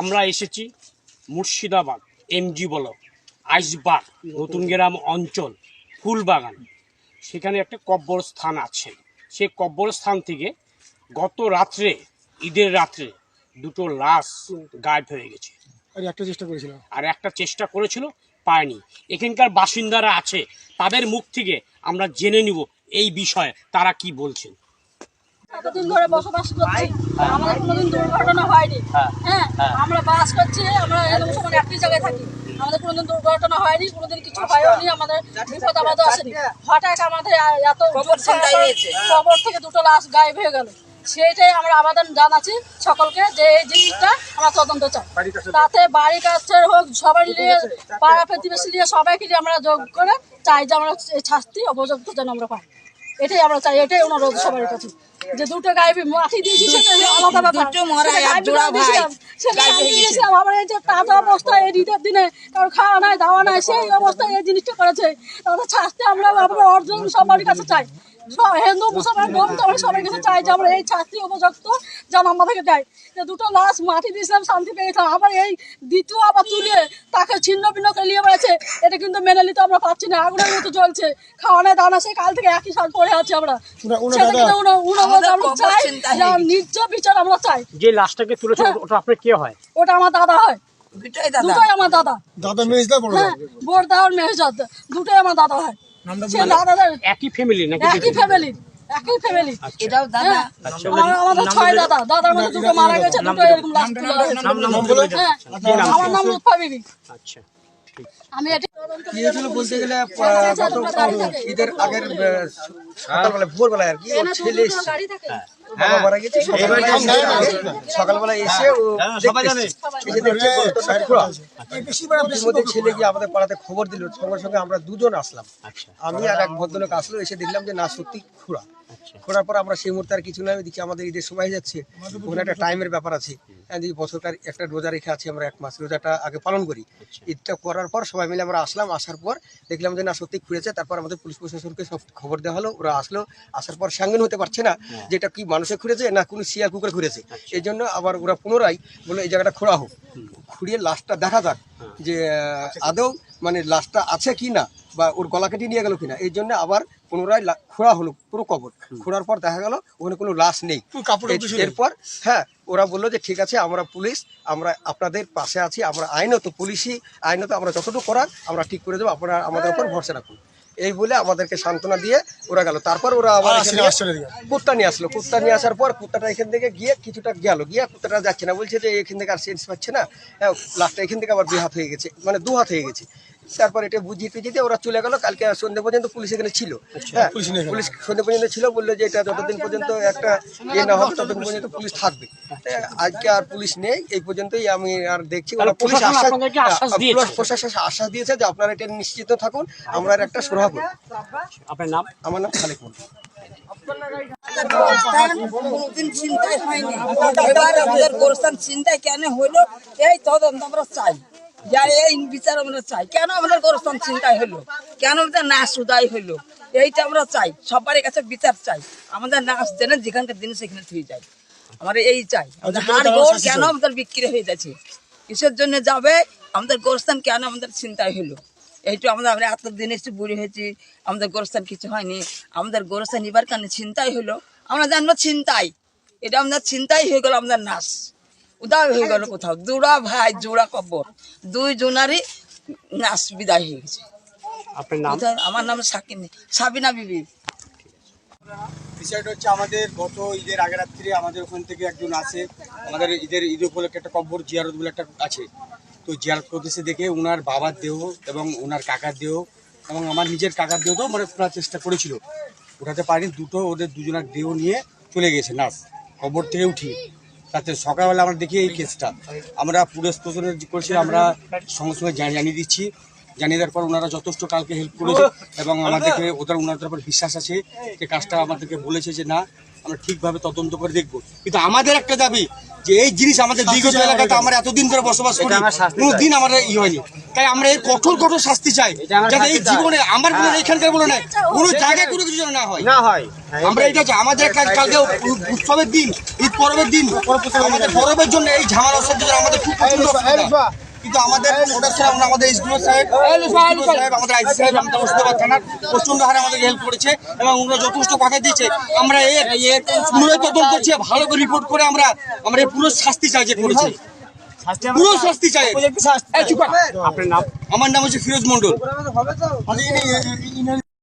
আমরা এসেছি Murshidabad MG block আইসবাগ নতুন গ্রাম অঞ্চল ফুলবাগান। সেখানে একটা কব্বরস্থান আছে। সেই কব্বরস্থান থেকে গত রাত্রে ঈদের রাত্রে দুটো লাশ গায়েব হয়ে গেছে। আর একটা চেষ্টা করেছিলাম আর একটা চেষ্টা করেছিল পায়নি। এখানকার বাসিন্দারা আছে তাদের মুখ থেকে আমরা জেনে নিব এই বিষয়ে তারা কি বলছেন। এতদিন ধরে বসবাস করছি। আমাদের কোনোদিন দুর্ঘটনা হয়নি। হ্যাঁ আমরা বাস করছি আমরা এরকম সময় জায়গায় থাকি। আমাদের কোনোদিন দুর্ঘটনা হয়নি কোনোদিন কিছু হয়নি আমাদের বিপদ আপদ আসেনি। হঠাৎ আমাদের এত থেকে দুটো লাশ গায়েব হয়ে গেল। সেইটাই আমরা আবেদন জানাচ্ছি সকলকে যে এই জিনিসটা আমরা তদন্ত চাই। তাতে বাড়ির কাছে হোক সবাই নিয়ে পাড়া প্রতিবেশী নিয়ে সবাইকে নিয়ে আমরা যোগ করে চাই যে আমরা এই শাস্তি উপযুক্ত যেন আমরা পাই। এটাই আমরা চাই এটাই অনুরোধ সবার কাছে। যে দুটো গাইবি মাটি দিয়েছি সেটা আলাদা ব্যাপার। দুটো মরা এক জোড়া ভাই। সেটা দিয়েছিলাম। আমার এই যে তাজা অবস্থা এই ঈদের দিনে কারও খাওয়া নাই দাওয়া নাই সেই অবস্থায় এই জিনিসটা করেছে। তাদের শাস্তি আমরা আমরা অর্জন সবার কাছে চাই। হিন্দু মুসলমান ধর্ম আমরা সবার কাছে চাই যে আমরা এই শাস্তি উপযুক্ত যেন আমাদেরকে দেয়। যে দুটো লাশ মাটি দিয়েছিলাম শান্তি পেয়েছিলাম আবার এই দ্বিতীয় আবার তুলে তাকে ছিন্ন ভিন্ন করে নিয়ে বেড়েছে এটা কিন্তু মেনে নিতে আমরা পারছি না। আগুনের মতো জ্বলছে। খাওয়া নাই দানা সে কাল থেকে একই সাল পড়ে আছে আমরা। সেটা কিন্তু চাই হয়ে। নিজ বিচার আমরা চাই। যে লাশটাকে তুলেছে ওটা আপনার কে হয়? ওটা আমার দাদা হয়। দুটোই আমার দাদা। দাদা মেজদা বড় হ্যাঁ। বোরদা আর মেহজাদ দুটোই আমার দাদা হয়। একই ফ্যামিলি নাকি একই ফ্যামিলি একই ফ্যামিলি এটাও দাদা। আমাদের ছয় দাদা। দাদার মধ্যে দুটো মারা গেছে দুটো এরকম লাশ তোলা হয়েছে হ্যাঁ। আমার নাম লুৎফা বিবি। আচ্ছা আমি এটি কি হয়েছিল বলতে গেলে ঈদের আগের সকালবেলা ভোরবেলায় আর কি ছেলে সকালবেলা এসে- ও ছেলে গিয়ে আমাদের পাড়াতে খবর দিল সঙ্গে সঙ্গে আমরা দুজন আসলাম। আচ্ছা। আমি আর এক ভদ্রলোক আসলো এসে দেখলাম যে না সত্যি খোঁড়া। খোঁড়ার পর আমরা সেই মুহূর্তে আর কিছু না দেখি আমাদের ঈদের সময় যাচ্ছে ওখানে একটা টাইমের ব্যাপার আছে। হ্যাঁ, বছরকার একটা রোজা রেখে আছি আমরা এক মাস রোজাটা আগে পালন করি। ঈদটা করার পর সবাই মিলে আমরা আসলাম আসার পর দেখলাম যে না সত্যি খুঁড়েছে। তারপর আমাদের পুলিশ প্রশাসনকে সব খবর দেওয়া হলো ওরা আসলো। আসার পর সাঙ্গন হতে পারছে না যেটা কি মানুষে খুঁড়েছে না কোনো শিয়াল কুকুরে খুঁড়েছে। এই জন্য আবার ওরা পুনরায় বলল এই জায়গাটা খোঁড়া হোক। খুঁড়িয়ে লাশটা দেখা যাক যে আদৌ মানে লাশটা আছে কি না বা ওর গলা কেটে নিয়ে গেল কিনা এই জন্য আবার পুনরায় খোঁড়া হলো পুরো কবর। খোঁড়ার পর দেখা গেল ওখানে কোনো লাশ নেই। এর- এরপর হ্যাঁ ওরা বলল যে ঠিক আছে আমরা পুলিশ আমরা আপনাদের পাশে আছি আমরা আইনত পুলিশই আইনত আমরা যতটুকু করার আমরা ঠিক করে দেবো আপনারা আমাদের উপর ভরসা রাখুন। এই বলে আমাদেরকে সান্ত্বনা দিয়ে ওরা গেল। তারপর ওরা আবার। কুত্তা নিয়ে আসলো। কুত্তা নিয়ে আসার পর কুত্তাটা এখান থেকে গিয়ে কিছুটা গেল। গিয়ে কুত্তাটা যাচ্ছে না। বলছে যে এখান থেকে আর সেন্স পাচ্ছে না। হ্যাঁ লাস্টটা এখান থেকে আবার দুই হাত হয়ে গেছে। মানে দু হাত হয়ে গেছে। তারপর এটা বুঝিয়ে টুঝিয়ে ওরা চলে গেল। কালকে সন্ধ্যে পর্যন্ত পুলিশ এখানে ছিল। হ্যাঁ পুলিশ নেই এখানে। পুলিশ সন্ধ্যে পর্যন্ত ছিল বলল যে এটা যতদিন পর্যন্ত একটা ইয়ে না হবে ততদিন পর্যন্ত পুলিশ থাকবে। আজকে আর পুলিশ নেই এই পর্যন্তই আমি আর দেখছি। ওরা পুলিশ প্রশাসন আশ্বাস হ্যাঁ, দিয়েছে? প্রশাসন আশ্বাস দিয়েছে যে আপনারা এটা নিশ্চিত থাকুন আমরা একটা সুরাহা আপনার নাম? আমার নাম খালেক কোনোদিন চিন্তাই হয়নি। এবার আমাদের গোরস্থান চিন্তায় কেন হইল? এই তদন্ত আমরা চাই। যার এই বিচার আমরা চাই। কেন আমাদের গোরস্থান চিন্তায় হলো? কেন আমাদের নাচ উদায় হইল এইটা আমরা চাই। সবার কাছে বিচার চাই। আমাদের নাচ দেন যেখানকার জিনিস সেখানে থুই যায়। আমরা এই চাই। আমাদের হাড় গোড় কেন আমাদের বিক্রি হয়ে যাচ্ছে? কিসের জন্য যাবে? আমাদের গোরস্থান কেন আমাদের চিন্তায় হলো? এইটু আমাদের আমরা এত দিন এসে বুড়ি হয়েছি। আমাদের গোরস্থান কিছু হয়নি। আমাদের গোরস্থান এবার কেন চিন্তাই হলো? আমরা জানব চিন্তাই এটা আমাদের চিন্তাই হয়ে গেল আমাদের নাশ। উদয় হয়ে গেল কোথাও। জোড়া ভাই জোড়া কবর। দুই জোনারই নাশ বিদায় হয়ে গেছে। আপনার নাম? আমার নাম সাকিন সাবিনা বিবি। বিষয়টা হচ্ছে আমাদের গত ঈদের আগের রাত্রে আমাদের ওখান থেকে একজন আসে। আমাদের ঈদের ঈদ উপলক্ষে একটা কব্বর জিয়ারত বলে একটা আছে। তো জিয়ারত করতেছে দেখে ওনার বাবার দেহ এবং ওনার কাকার দেহ এবং আমার নিজের কাকার দেহ তো মানে তোলার চেষ্টা করেছিল। ওঠাতে পারিনি দুটো ওদের দুজনের দেহ নিয়ে চলে গেছে নাস। কবর থেকে উঠিয়ে। তাতে সকালবেলা আমরা দেখি এই কেসটা আমরা পুলিশ প্রশাসনের করছি আমরা সঙ্গে সঙ্গে জানিয়ে দিচ্ছি। জানিয়ে দেওয়ার পর ওনারা যথেষ্ট কালকে হেল্প করেছে এবং আমাদেরকে ওদের ওনাদের উপর বিশ্বাস আছে যে কাজটা আমাদেরকে বলেছে যে না আমরা ঠিকভাবে তদন্ত করে দেখব। কিন্তু আমাদের একটা দাবি যে এই জিনিস আমাদের বিগত এলাকাতে আমরা এতদিন ধরে বসবাস করি কোনো দিন আমাদের ই হয়নি। তাই আমরা এই কঠোর কঠোর শাস্তি চাই যাতে এই জীবনে আমার কোনো হয়। এখানকার বলে না কোনো জায়গায় কোনো কিছু না হয়। না হয়। আমরা এটা চাই। আমাদের কালকে উৎসবের দিন ঈদ পরবের দিন আমাদের পরবের জন্য এই ঝামেলা জন্য আমাদের খুব অসুবিধা। কিন্তু আমাদের ওটার সাহেব আমরা আমাদের ইসগুলো সাহেব সাহেব আমাদের আইসি সাহেব আমাদের মুর্শিদাবাদ থানার প্রচণ্ড হারে আমাদের হেল্প করেছে এবং ওরা যথেষ্ট কথা দিয়েছে। আমরা এর পুনরায় তদন্ত করছি ভালো করে রিপোর্ট করে আমরা আমরা পুরো শাস্তি চাই যে করেছি। পুরো শাস্তি চাই। আপনার নাম? আমার নাম হচ্ছে ফিরোজ মন্ডল